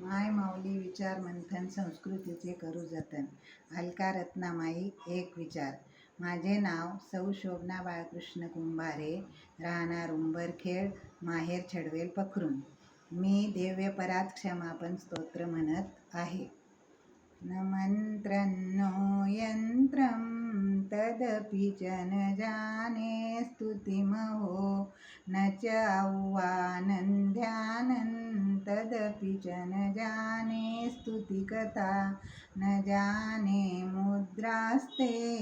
माय माऊली विचार मंथन संस्कृतीचे करू जतन. अलका रत्नामाई एक विचार. माझे नाव सौ शोभना बाळकृष्ण कुंभारे राहणार उंबरखेड माहेर छडवेल पखरून मी दिव्यपरात क्षमापण स्तोत्र म्हणत आहे. न मंत्रं नो तदपि च न जाने स्तुतिमहो। न च आह्वानं तदपि च न जाने स्तुतिकथा। न जाने मुद्रास्ते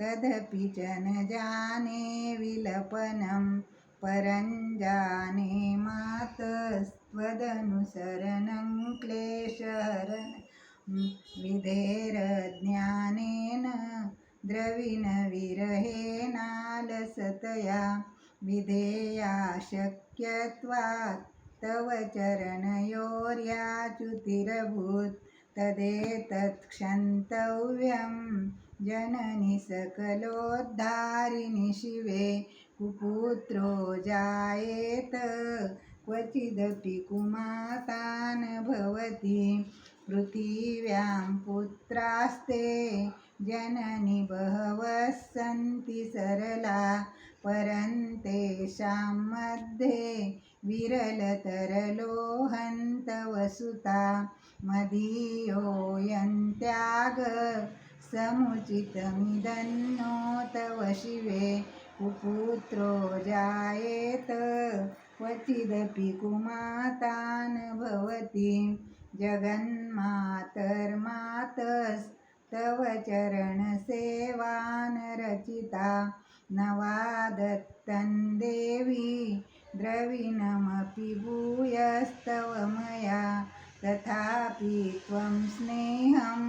तदपि च न जाने विलपनं। परञ्जाने मातस्त्वदनुसरणं क्लेशर विधेरज्ञा द्रविणविरहेणालसतया विधेया शक्यत्वात् तव चरणयोर्याच्युतिरभूत् तदेतत्क्षन्तव्यं जननि सकलोद्धारिणि शिवे कुपुत्रो जायेत क्वचिदपि कुमाता न भवति पृथिव्यां पुत्रास्ते जननि बहवः सन्ति सरला परन्तेषां मध्ये विरलतरलोहन्त वसुता मदीयोऽयन्त्याग समुचितमिदन्नो तव शिवे कुपुत्रो जायेत क्वचिदपि कुमाता न भवति जगन्मातर्मातस्तव सेवान रचिता वा दत्तं द्रविणमपि भूयस्तव मया तथापि त्वं स्नेहं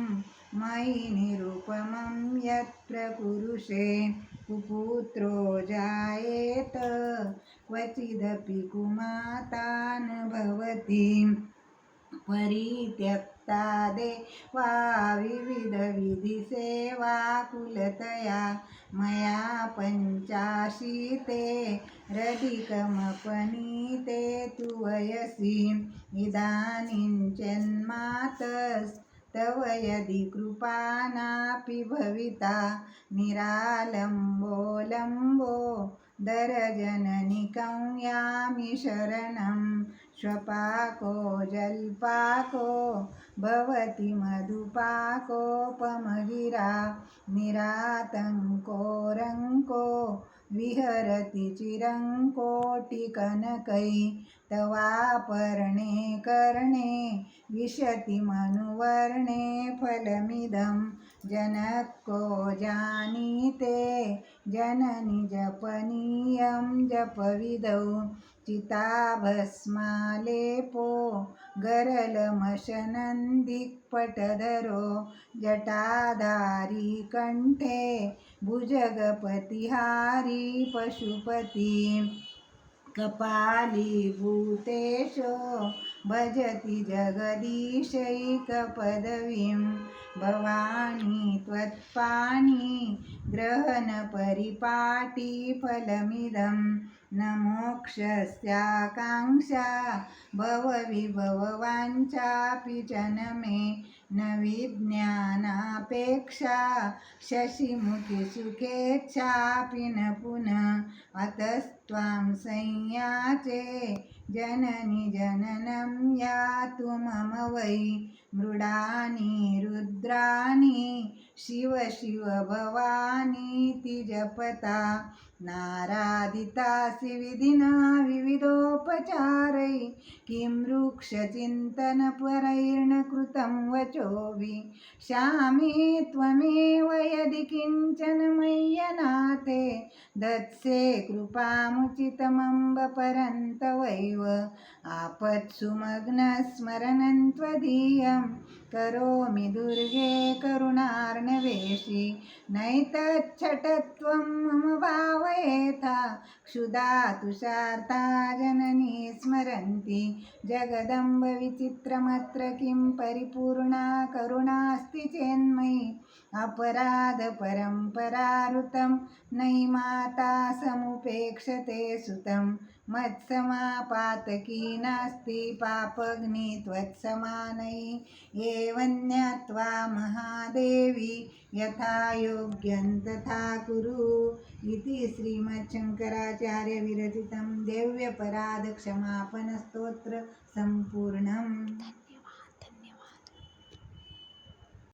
मयि निरुपमं यत्प्रकुरुषे कुपुत्रो जायेत क्वचिदपि कुमातान् भवति। भवति परित्यक्ता देवा विविधविधिसेवाकुलतया मया पञ्चाशीते रधिकमपनीते तु वयसि इदानीं तव यदि कृपा नापि भविता निरालम्बोलम्बो दरजननिकं यामि शरणं श्वपाको जल्पाको भवति मधुपाकोपमगिरा निरातङ्कोरङ्को विहरति चिरङ्कोटिकनकै तवापर्णे कर्णे विशति मनुवर्णे फलमिदं। जनको जानीते जननि जपनीयं जपविदौ। चिताभस्मालेपो गरलमशनन्दिक्पटधरो। जटाधारी कण्ठे भुजगपतिहारी पशुपती। कपालीभूतेशो भजति जगदीशैकपदवीं भवानी त्वत्पाणि ग्रहणपरिपाटिफलमिदं न मोक्षस्याकाङ्क्षा भवविभववाञ्चापि च न मे न विज्ञानापेक्षा शशिमुखिसुखेच्छापि न पुनः अतस्त्वां संयाचे जननि जननं यातु मम वै मृडानि रुद्राणि शिव शिव भवानीति जपता. नारादितासि विधिना विविधोपचारै किं वृक्षचिन्तनपरैर्न कृतं वचोभि श्यामे त्वमेव यदि किञ्चन मय्यनाथे दत्से कृपामुचितमम्ब परन्तवैव आपत्सुमग्नस्मरणं त्वदीयं करोमि दुर्गे करुणार्णवेशि नैतच्छटत्वं मम भावयेथा क्षुधा तुषार्ता जननी स्मरन्ति। जगदम्ब विचित्रमत्र किं परिपूर्णा करुणास्ति चेन्मयि। अपराधपरम्परारुतं नै माता समुपेक्षते सुतम्। मत्समापातकी नास्ति पापग्नि त्वत्समानै एवं ज्ञात्वा महादेवी यथा योग्यं तथा कुरु इति श्रीमच्छङ्कराचार्यविरचितं देव्यपराधक्षमापणस्तोत्र सम्पूर्णम्